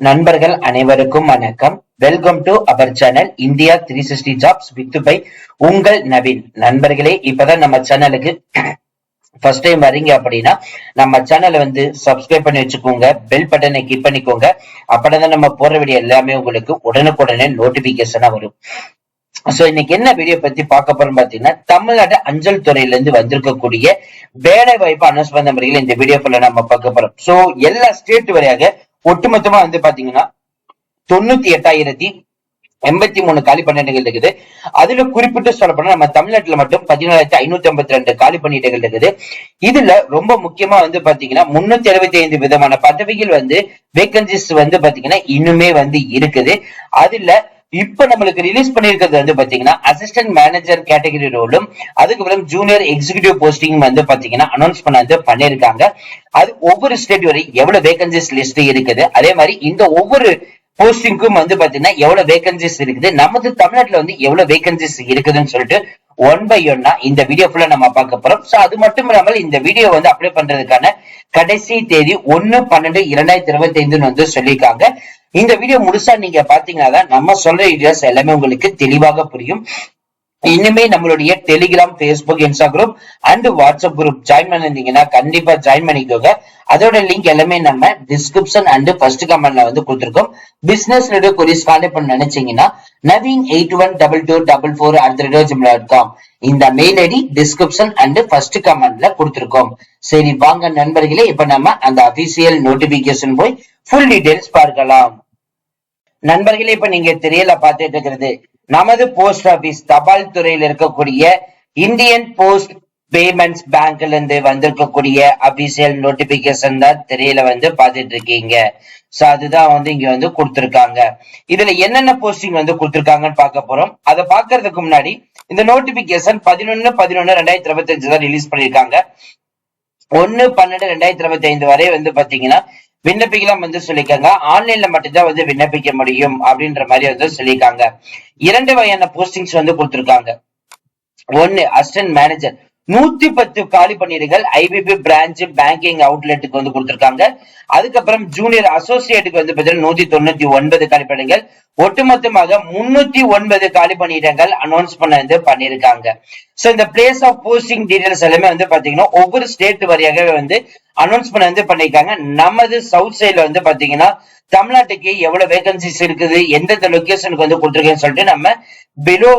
நண்பர்கள் அனைவருக்கும் வணக்கம். Welcome to our channel India three sixty jobs with by உங்கள் நவீன். நண்பர்களே இப்பதான் நம்ம சேனலுக்கு ஃபர்ஸ்ட் டைம் வரீங்க அப்படின்னா நம்ம சேனலை வந்து சப்ஸ்கிரைப் பண்ணி வச்சுக்கோங்க பெல் பட்டனை கிளிக் பண்ணிக்கோங்க. அப்படின்னா நம்ம போற வீடியோ எல்லாமே உங்களுக்கு உடனுக்குடனே நோட்டிபிகேஷனா வரும். சோ இன்னைக்கு என்ன வீடியோ பத்தி பார்க்க போறோம் பாத்தீங்கன்னா தமிழ்நாடு அஞ்சல் துறையில இருந்து வந்திருக்கக்கூடிய வேலை வாய்ப்பு அனௌன்ஸ் பண்ண முறையில் இந்த வீடியோ நம்ம பார்க்க போறோம். சோ எல்லா ஸ்டேட் வழியாக ஒட்டுமொத்தமா வந்து பாத்தீங்கன்னா தொண்ணூத்தி எட்டாயிரத்தி எண்பத்தி மூணு காலி பணியிடங்கள் இருக்குது. அதுல குறிப்பிட்டு சொல்லப்போனா நம்ம தமிழ்நாட்டுல மட்டும் பதினாலாயிரத்தி ஐநூத்தி ஐம்பத்தி ரெண்டு காலி பணியிடங்கள் இருக்குது. இதுல ரொம்ப முக்கியமா வந்து பாத்தீங்கன்னா முன்னூத்தி அறுபத்தி ஐந்து விதமான பதவிகள் வந்து வேகன்சிஸ் வந்து பாத்தீங்கன்னா இன்னுமே வந்து இருக்குது. அதுல இப்ப நம்மளுக்கு ரிலீஸ் பண்ணிருக்கிறது வந்து பாத்தீங்கன்னா அசிஸ்டன்ட் மேனேஜர் கேட்டகரி ரோலும் அதுக்கப்புறம் ஜூனியர் எக்ஸிகியூட்டிவ் போஸ்டிங் வந்து பாத்தீங்கன்னா அனௌன்ஸ் பண்ண வந்து பண்ணிருக்காங்க. அது ஒவ்வொரு ஸ்டேட் வரை எவ்வளவு வேகன்சிஸ் லிஸ்ட் இருக்குது? அதே மாதிரி இந்த ஒவ்வொரு போஸ்டிங்க்கும் வந்து பாத்தீங்கன்னா எவ்வளவு வேகன்சிஸ் இருக்குது? நமது தமிழ்நாட்டுல வந்து எவ்வளவு வேகன்சிஸ் இருக்குதுன்னு சொல்லிட்டு ஒன் பை ஒன்னா இந்த வீடியோ ஃபுல்லா நம்ம பார்க்க போறோம். சோ அது மட்டும் இல்லாமல் இந்த வீடியோ வந்து அப்ளை பண்றதுக்கான கடைசி தேதி ஒன்னு பன்னெண்டு இரண்டாயிரத்தி இருபத்தி ஐந்துன்னு வந்து சொல்லியிருக்காங்க. இந்த வீடியோ முழுசா நீங்க பாத்தீங்கன்னா தான் நம்ம சொல்ற வீடியோஸ் எல்லாமே உங்களுக்கு தெளிவாக புரியும். இனிமே நம்மளுடைய Telegram Facebook Instagram and WhatsApp group join பண்ணிருந்தீங்கன்னா கண்டிப்பா ஜாயின் பண்ணிக்கோங்க. அதோட லிங்க் எல்லாமே நம்ம டிஸ்கிரிப்ஷன் அண்ட் ஃபர்ஸ்ட் கமெண்ட்ல வந்து கொடுத்துருக்கோம். பிசினஸ் ரேடியோ கொரிஸ் பண்ண நினைச்சீங்கன்னா Naveen eight one double two double four at radio ஜிம்ல டாட் இந்த mail ID description and first கமெண்ட்ல கொடுத்துருக்கோம். சரி வாங்க நண்பர்களே இப்ப நம்ம அந்த அபிஷியல் நோட்டிபிகேஷன் போய் ஃபுல் டீடைல்ஸ் பார்க்கலாம். நண்பர்களே இப்ப நீங்க தெரியல பாத்துட்டு இருக்கிறது நமது போஸ்ட் ஆபீஸ் தபால் துறையில் இருக்கக்கூடிய இந்தியன் போஸ்ட் பேமெண்ட்ஸ் பேங்க்ல இருந்து வந்திருக்கக்கூடிய அபிஷியல் நோட்டிபிகேஷன் தான் திரையில வந்து பார்த்துட்டு இருக்கீங்க சோ அதுதான் வந்து இங்க வந்து கொடுத்திருக்காங்க. இதுல என்னென்ன போஸ்டிங் வந்து கொடுத்திருக்காங்கன்னு பார்க்க போறோம். அதை பாக்குறதுக்கு முன்னாடி இந்த நோட்டிபிகேஷன் பதினொன்னு பதினொன்னு ரெண்டாயிரத்தி இருபத்தி அஞ்சு தான் ரிலீஸ் பண்ணிருக்காங்க ஒன்னு பன்னெண்டு ரெண்டாயிரத்தி இருபத்தி ஐந்து வரை வந்து பாத்தீங்கன்னா விண்ணப்பிக்கலாம் வந்து சொல்லியிருக்காங்க. ஆன்லைன்ல மட்டும்தான் வந்து விண்ணப்பிக்க முடியும் அப்படின்ற மாதிரி வந்து சொல்லியிருக்காங்க. இரண்டு வகையான போஸ்டிங்ஸ் வந்து கொடுத்திருக்காங்க. ஒன்னு அசிஸ்டன்ட் மேனேஜர் நூத்தி பத்து காலி பணியிடங்கள் ஐபிபி பிரான்ச் பேங்கிங் அவுட்லெட்டுக்கு வந்து கொடுத்திருக்காங்க. அதுக்கப்புறம் ஜூனியர் அசோசியேட்டுக்கு வந்து பார்த்தீங்கன்னா நூத்தி தொண்ணூத்தி ஒன்பது காலி பணியிடங்கள் ஒட்டுமொத்தமாக முன்னூத்தி ஒன்பது காலி பணியிடங்கள் அனௌன்ஸ் பண்ண வந்து பண்ணியிருக்காங்க. சோ இந்த பிளேஸ் ஆஃப் போஸ்டிங் டீடைல்ஸ் எல்லாமே வந்து பாத்தீங்கன்னா ஒவ்வொரு ஸ்டேட் வழியாகவே வந்து அனௌன்ஸ் பண்ண வந்து பண்ணிருக்காங்க. நமது சவுத் சைட்ல வந்து பாத்தீங்கன்னா தமிழ்நாட்டுக்கு எவ்வளவு வேகன்சிஸ் இருக்குது எந்தெந்த லொகேஷனுக்கு வந்து கொடுத்துருக்கேன்னு சொல்லிட்டு நம்ம பிலோ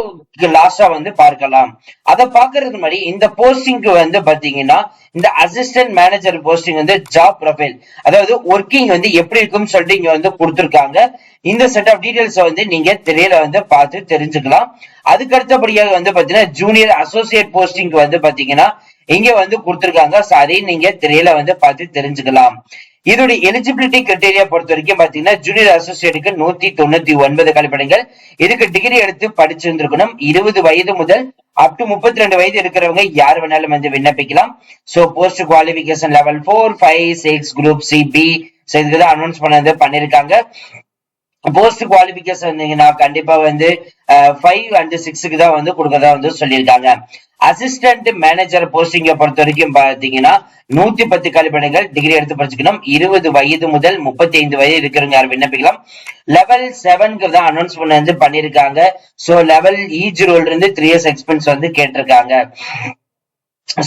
லாஸ்டா வந்து பார்க்கலாம். அதை பாக்குறது மாதிரி இந்த போஸ்டிங்க்கு வந்து பாத்தீங்கன்னா இந்த அசிஸ்டன்ட் மேனேஜர் போஸ்டிங் வந்து ஜாப் ப்ரொஃபைல் அதாவது ஒர்க்கிங் வந்து எப்படி இருக்கும்னு சொல்லிட்டு இங்க வந்து கொடுத்துருக்காங்க. இந்த செட் ஆஃப் டீடைல்ஸ் வந்து நீங்க திரையில வந்து பார்த்து தெரிஞ்சுக்கலாம். அதுக்கு அடுத்தபடியாக வந்து பாத்தீங்கன்னா ஜூனியர் அசோசியேட் போஸ்டிங்க்கு வந்து பாத்தீங்கன்னா இங்க வந்து கொடுத்துருக்காங்க. ஸோ நீங்க திரையில வந்து பார்த்து தெரிஞ்சுக்கலாம். இதோடைய எலிஜிபிலிட்டி கிரைடீரியா பொறுத்த வரைக்கும் பாத்தீங்கன்னா ஜூனியர் அசோசியேட்டுக்கு நூத்தி தொண்ணூத்தி ஒன்பது கழிப்படைகள் இதுக்கு டிகிரி எடுத்து படிச்சிருந்திருக்கணும். இருபது வயது முதல் அப் டு முப்பத்தி ரெண்டு வயது இருக்கிறவங்க யார் வேணாலும் வந்து விண்ணப்பிக்கலாம். So post qualification level four five six group C B இதுக்குதான் அனௌன்ஸ் பண்ணது பண்ணிருக்காங்க போஸ்ட் குவாலிபிகேஷன் வந்தீங்கன்னா கண்டிப்பா வந்து ஃபைவ் அண்ட் சிக்ஸுக்கு தான் வந்து கொடுக்கறதா வந்து சொல்லியிருக்காங்க. அசிஸ்டன்ட் மேனேஜர் போஸ்டிங்க பொறுத்த வரைக்கும் பாத்தீங்கன்னா நூத்தி பத்து கல்விப்படைகள் டிகிரி எடுத்து படிச்சுக்கணும். இருபது வயது முதல் முப்பத்தி ஐந்து வயது இருக்கிறவங்க யார் விண்ணப்பிக்கலாம். லெவல் செவன்க்கு தான் அனௌன்ஸ் பண்ண வந்து பண்ணிருக்காங்க சோ லெவல் ஈஜ் ரோல் இருந்து த்ரீ இயர்ஸ் எக்ஸ்பென்ஸ் வந்து கேட்டிருக்காங்க.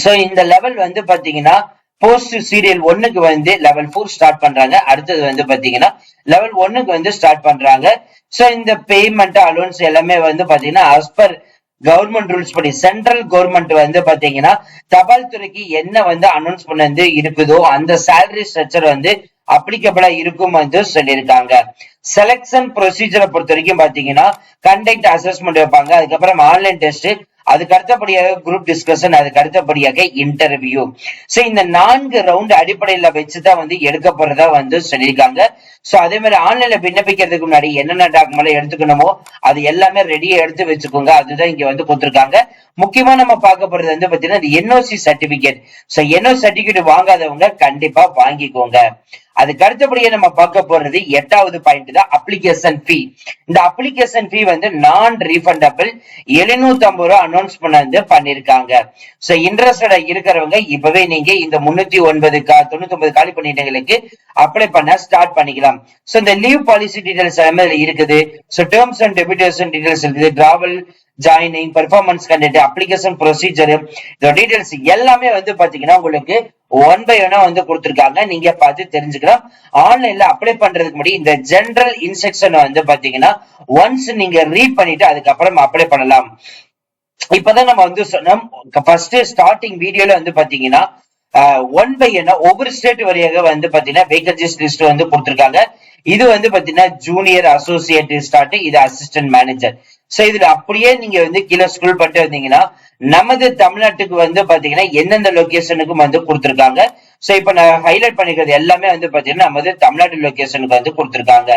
சோ இந்த லெவல் வந்து பாத்தீங்கன்னா போஸ்ட் சீரியல் ஒன்னுக்கு வந்து லெவல் ஃபோர் ஸ்டார்ட் பண்றாங்க. அடுத்தது வந்து பாத்தீங்கன்னா லெவல் ஒன்னுக்கு வந்து ஸ்டார்ட் பண்றாங்க. சோ இந்த பேமெண்ட் அலோன்ஸ் எல்லாமே வந்து பாத்தீங்கன்னா அஸ் பர் கவர்மெண்ட் ரூல்ஸ் படி சென்ட்ரல் கவர்மெண்ட் வந்து பாத்தீங்கன்னா தபால் துறைக்கு என்ன வந்து அனௌன்ஸ் பண்ணது இருக்குதோ அந்த சேலரி ஸ்ட்ரக்சர் வந்து அப்ளிகபிளா இருக்கும் வந்து சொல்லியிருக்காங்க. செலக்ஷன் ப்ரொசீஜரை பொறுத்த வரைக்கும் பாத்தீங்கன்னா கண்டக்ட் அசஸ்மெண்ட் வைப்பாங்க. அதுக்கப்புறம் ஆன்லைன் டெஸ்ட் அதுக்கு அடுத்தபடியாக குரூப் டிஸ்கஷன் அதுக்கு அடுத்தபடியாக இன்டர்வியூ சோ இந்த நான்கு ரவுண்ட் அடிப்படையில வச்சுதான் வந்து எடுக்க போறதா வந்து சொல்லியிருக்காங்க. சோ அதே மாதிரி ஆன்லைன்ல விண்ணப்பிக்கிறதுக்கு முன்னாடி என்னென்ன டாக்குமெண்ட் எடுத்துக்கணுமோ அது எல்லாமே ரெடியா எடுத்து வச்சுக்கோங்க. அதுதான் இங்க வந்து கொடுத்துருக்காங்க. முக்கியமா நம்ம பார்க்க போறது வந்து பாத்தீங்கன்னா NOC certificate so N O certificate வாங்காதவங்க கண்டிப்பா வாங்கிக்கோங்க. அதுக்கு அடுத்தபடியே நம்ம பார்க்க போறது எட்டாவது பாயிண்ட் தான் அப்ளிகேஷன் ஃபீ இந்த அப்ளிகேஷன் ஃபீ வந்து நான் ரீஃபண்டபிள் எழுநூத்தி ஐம்பது ரூபா அனௌன்ஸ் பண்ண வந்து பண்ணிருக்காங்க சோ இன்ட்ரெஸ்டடா இருக்கிறவங்க இப்பவே நீங்க இந்த முன்னூத்தி ஒன்பது கா தொண்ணூத்தி ஒன்பது காலி பண்ணிட்டங்களுக்கு அப்ளை பண்ண ஸ்டார்ட் பண்ணிக்கலாம். சோ இந்த லீவ் பாலிசி டீடைல்ஸ் எல்லாமே இருக்குது. So terms and deputation details இருக்குது. Travel joining performance content application procedure இந்த டீடைல்ஸ் எல்லாமே வந்து பாத்தீங்கன்னா உங்களுக்கு ஒன் பை ஒன்னா வந்து கொடுத்துருக்காங்க. நீங்க பார்த்து தெரிஞ்சுக்கலாம் ஆன்லைன்ல அப்ளை பண்றதுக்கு முன்னாடி இந்த ஜெனரல் இன்ஸ்ட்ரக்ஷன் வந்து பாத்தீங்கன்னா ஒன்ஸ் நீங்க ரீட் பண்ணிட்டு அதுக்கப்புறம் அப்ளை பண்ணலாம். இப்பதான் நம்ம வந்து சொன்னோம். ஃபர்ஸ்ட் ஸ்டார்டிங் வீடியோல வந்து பாத்தீங்கன்னா ஒன் பை என்ன ஒவ்வொரு ஸ்டேட் வழியாக வந்து பாத்தீங்கன்னா வேகன்சிஸ் லிஸ்ட் வந்து கொடுத்துருக்காங்க. இது வந்து பாத்தீங்கன்னா ஜூனியர் அசோசியேட் ஸ்டார்ட் இது அசிஸ்டன்ட் மேனேஜர் சோ இதுல அப்படியே நீங்க வந்து கீழே ஸ்க்ரோல் பண்ணிட்டு வந்தீங்கன்னா நமது தமிழ்நாட்டுக்கு வந்து பாத்தீங்கன்னா எந்தெந்த லொகேஷனுக்கும் வந்து கொடுத்துருக்காங்க? சோ இப்ப நான் ஹைலைட் பண்ணிக்கிறது எல்லாமே வந்து பாத்தீங்கன்னா நமது தமிழ்நாட்டு லொகேஷனுக்கு வந்து கொடுத்துருக்காங்க.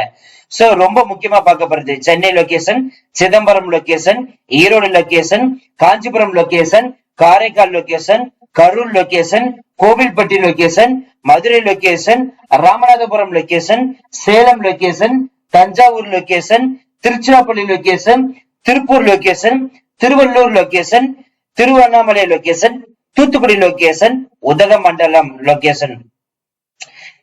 சோ ரொம்ப முக்கியமா பார்க்கப்படுறது Chennai location Chidambaram location Erode location Kanchipuram location Karaikal location Karur location Kovilpatti location Madurai location Ramanathapuram location Salem location Thanjavur location Tiruchirappalli location Tiruppur location Tiruvallur location Tiruvannamalai location Thoothukudi location Udhagamandalam location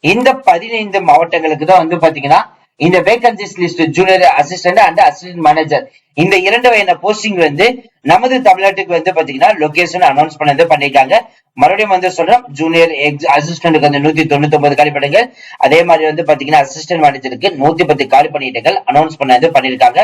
இந்த பதினைந்து மாவட்டங்களுக்கு தான் வந்து பாத்தீங்கன்னா இந்த vacancies list junior assistant and assistant manager இந்த இரண்டு வகையான போஸ்டிங் வந்து நமது தமிழ்நாட்டுக்கு வந்து பாத்தீங்கன்னா லொகேஷன் அனௌன்ஸ் பண்ணது பண்ணிருக்காங்க. மறுபடியும் வந்து சொல்றோம் ஜூனியர் அசிஸ்டன்ட்டுக்கு வந்து நூத்தி தொண்ணூத்தி ஒன்பது காலி பணிகள் அதே மாதிரி வந்து பாத்தீங்கன்னா அசிஸ்டன்ட் மேனேஜருக்கு நூத்தி பத்து காலி பணியிடங்கள் அனௌன்ஸ் பண்ணது பண்ணிருக்காங்க.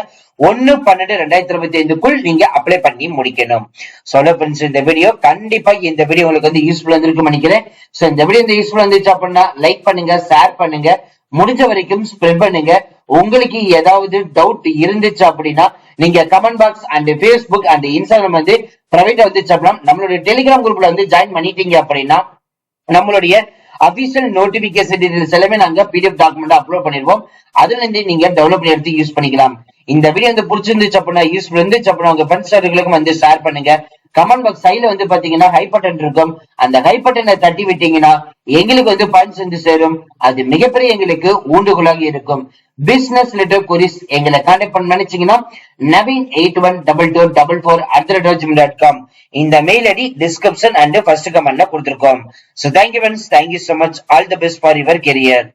ஒன்னு பன்னெண்டு ரெண்டாயிரத்தி இருபத்தி ஐந்துக்குள் நீங்க அப்ளை பண்ணி முடிக்கணும். சொல்ல ஃப்ரெண்ட்ஸ் இந்த வீடியோ கண்டிப்பா இந்த வீடியோ உங்களுக்கு வந்து யூஸ்ஃபுல் வந்திருக்கு நினைக்கிறேன். சோ இந்த வீடியோ இந்த யூஸ்ஃபுல் வந்துச்சு அப்படின்னா லைக் பண்ணுங்க ஷேர் பண்ணுங்க. முடிஞ்ச வரைக்கும் ஸ்ப்ரெட் பண்ணுங்க. உங்களுக்கு ஏதாவது டவுட் இருந்துச்சு அப்படின்னா நீங்க comment box and Facebook and Instagram வந்து பிரைவேட்டா வந்துச்சு அப்படின்னா நம்மளுடைய டெலிகிராம் குரூப்ல வந்து ஜாயின் பண்ணிட்டீங்க அப்படின்னா நம்மளுடைய அபிஷியல் நோட்டிபிகேஷன் டீடைல்ஸ் எல்லாமே நாங்க பிடிஎஃப் டாக்குமெண்ட் அப்லோட் பண்ணிருவோம் அதுல இருந்து நீங்க டெவலப் பண்ணி எடுத்து யூஸ் பண்ணிக்கலாம். இந்த வீடியோ வந்து பிடிச்சிருந்துச்சு அப்படின்னா யூஸ்ஃபுல் இருந்துச்சு அப்படின்னா உங்க ஃப்ரெண்ட்ஸ் சர்க்கிளுக்கும் வந்து ஷேர் பண்ணுங்க. கமெண்ட் பாக்ஸ் சைல வந்து பாத்தீங்கன்னா ஹைபட்டன் இருக்கும். அந்த ஹை தட்டி விட்டீங்கன்னா எங்களுக்கு வந்து பாயிண்ட்ஸ் வந்து சேரும். அது மிகப்பெரிய எங்களுக்கு ஊண்டுகோலாக இருக்கும். பிசினஸ் ரிலேட்டட் கொரிஸ் எங்களை கான்டாக்ட் பண்ண நினைச்சீங்கன்னா Naveen eight one double two double four at dot com இந்த mail ID description and first கமெண்ட்ல கொடுத்துருக்கோம். So thank you friends thank you so much all the best for your career